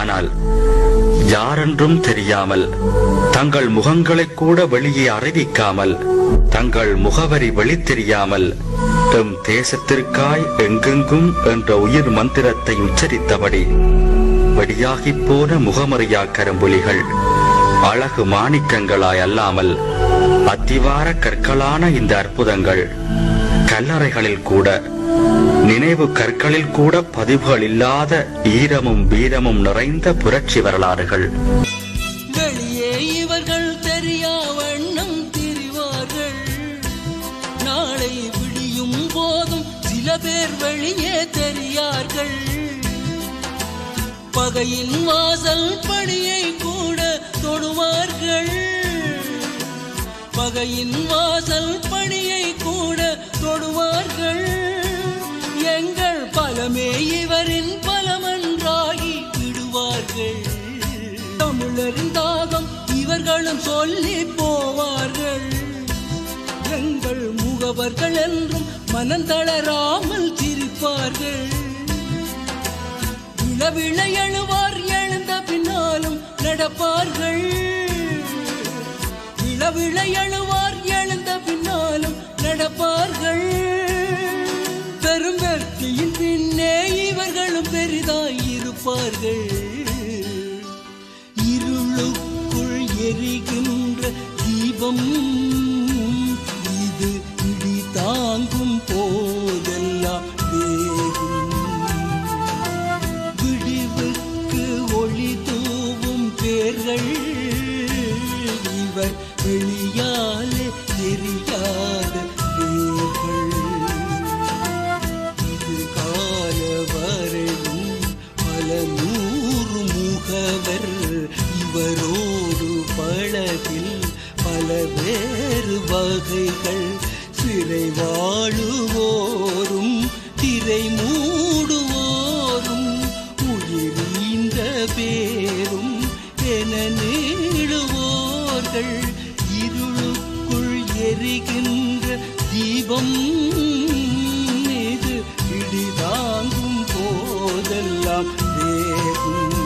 ஆனால் யாரென்றும் தெரியாமல் தங்கள் முகங்களை கூட வெளியே அறிவிக்காமல் தங்கள் முகவரி வெளித்தெரியாமல் எம் தேசத்திற்காய் எங்கெங்கும் என்ற உயிர் மந்திரத்தை உச்சரித்தபடி வெடியாகி போன முகமறியா கரும்புலிகள் அழகு மாணிக்கங்களாய் அல்லாமல் அத்திவார கற்களான இந்த அற்புதங்கள் கல்லறைகளில் கூட நினைவு கற்களில் கூட பதிவுகள் இல்லாத ஈரமும் வீரமும் நிறைந்த புரட்சி வரலாறுகள். வெளியே இவர்கள் தெரியா வண்ணம் திரிவார்கள். நாளை விடியும் போதும் சில பேர் வெளியே தெரியார்கள். பகையின் வாசல் படியை கூட தொடுவார்கள். பகையின் வாசல் தமிழரின் இவர்களும் சொல்லி போவார்கள். எங்கள் முகவர்கள் என்றும் மனம் தளராமல் சிரிப்பார்கள். விழவிழ எழுவார் எழுந்த பின்னாலும் நடப்பார்கள். விழவிழ எழுவார் எழுந்த பின்னாலும் நடப்பார்கள். பெரும் வெற்றியின் பின்னே இவர்களும் பெரிதாய் இருப்பார்கள் தீபம் இது இடி தாங்கும் போதெல்லாம் வேகும் விடிவுக்கு ஒளி தூவும் பேர்கள். இவர் வெளியாலே தெரியாத வேர்கள் இது கால வரையும் பல நூறு முகவர். இவரோடு பழகில் பல வேறு வகைகள். சிறை வாழுவோரும் திரை மூடுவோரும் உயிரீந்த பேரும் என நீடுவோர்கள் இருளுக்குள் எரிகின்ற தீபம் மீது இடிதாங்கும் போதெல்லாம் வேகும்.